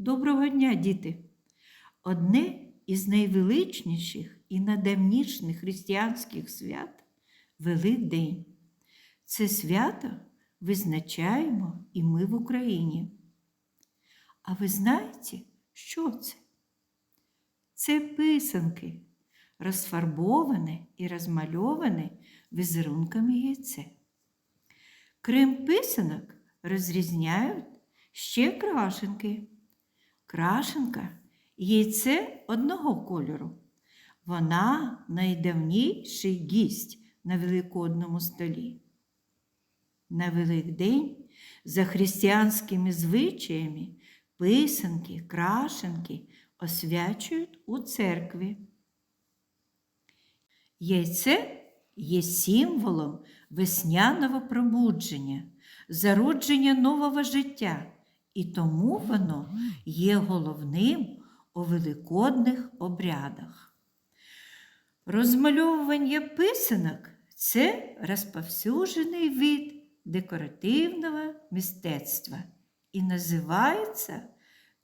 Доброго дня, діти! Одне із найвеличніших і найдавніших християнських свят Великдень. Це свято визначаємо і ми в Україні. А ви знаєте, що це? Це писанки, розфарбоване і розмальоване візерунками яйце. Крім писанок розрізняють ще крашенки. Крашенка яйце одного кольору. Вона найдавніший гість на великодному столі. На Великдень за християнськими звичаями писанки, крашенки освячують у церкві. Яйце є символом весняного пробудження, зародження нового життя, і тому воно є головним у великодних обрядах. Розмальовування писанок це розповсюджений вид декоративного мистецтва і називається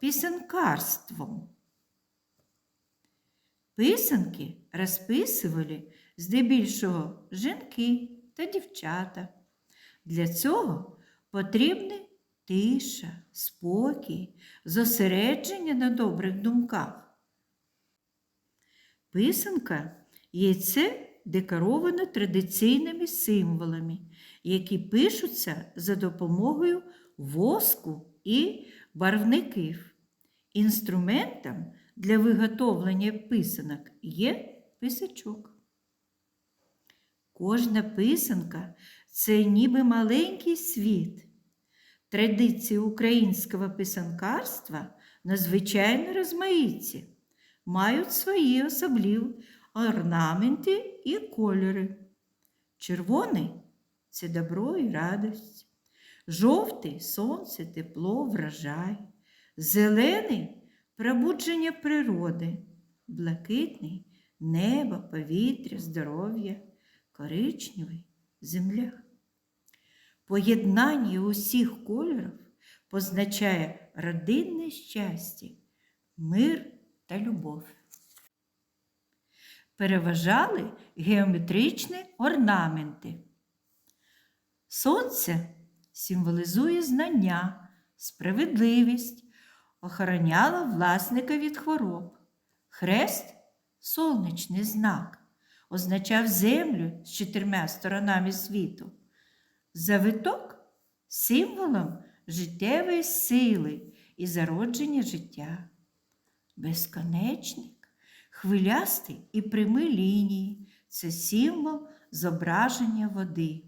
писанкарством. Писанки розписували здебільшого жінки та дівчата. Для цього потрібні тиша, спокій, зосередження на добрих думках. Писанка яйце декоровано традиційними символами, які пишуться за допомогою воску і барвників. Інструментом для виготовлення писанок є писачок. Кожна писанка це ніби маленький світ. Традиції українського писанкарства надзвичайно розмаїті, мають свої особливі орнаменти і кольори. Червоний це добро і радість, жовтий сонце, тепло, врожай, зелений пробудження природи, блакитний небо, повітря, здоров'я, коричневий земля. Поєднання усіх кольорів позначає родинне щастя, мир та любов. Переважали геометричні орнаменти. Сонце символізує знання, справедливість, охороняло власника від хвороб. Хрест сонячний знак, означав землю з чотирма сторонами світу. Завиток символом життєвої сили і зародження життя. Безконечник, хвилястий і прямі лінії це символ зображення води.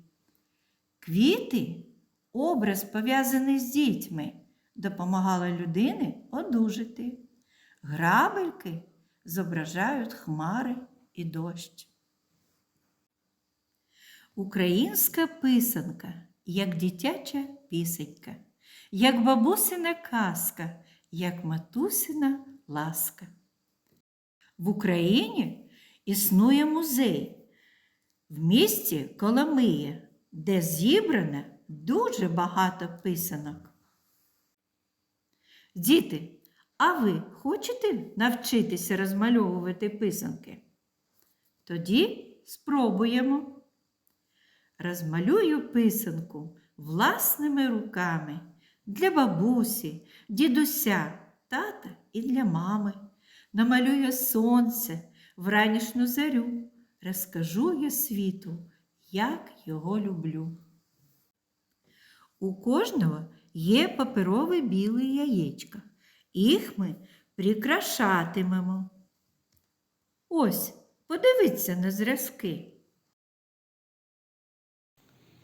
Квіти образ пов'язаний з дітьми, допомагала людині одужати. Грабельки зображають хмари і дощ. Українська писанка, як дитяча пісенька, як бабусина казка, як матусина ласка. В Україні існує музей в місті Коломиє, де зібрано дуже багато писанок. Діти, а ви хочете навчитися розмальовувати писанки? Тоді спробуємо. Розмалюю писанку власними руками для бабусі, дідуся, тата і для мами. Намалюю сонце, вранішню зарю, розкажу я світу, як його люблю. У кожного є паперове біле яєчко. Їх ми прикрашатимемо. Ось, подивіться на зразки.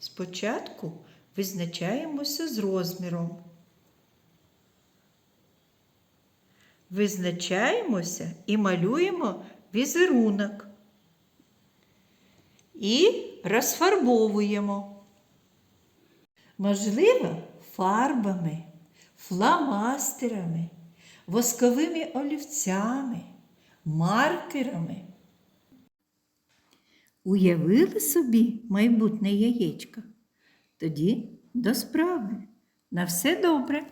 Спочатку визначаємося з розміром. Визначаємося і малюємо візерунок. І розфарбовуємо. Можливо, фарбами, фломастерами, восковими олівцями, маркерами. Уявили собі майбутнє яєчко? Тоді до справи. На все добре.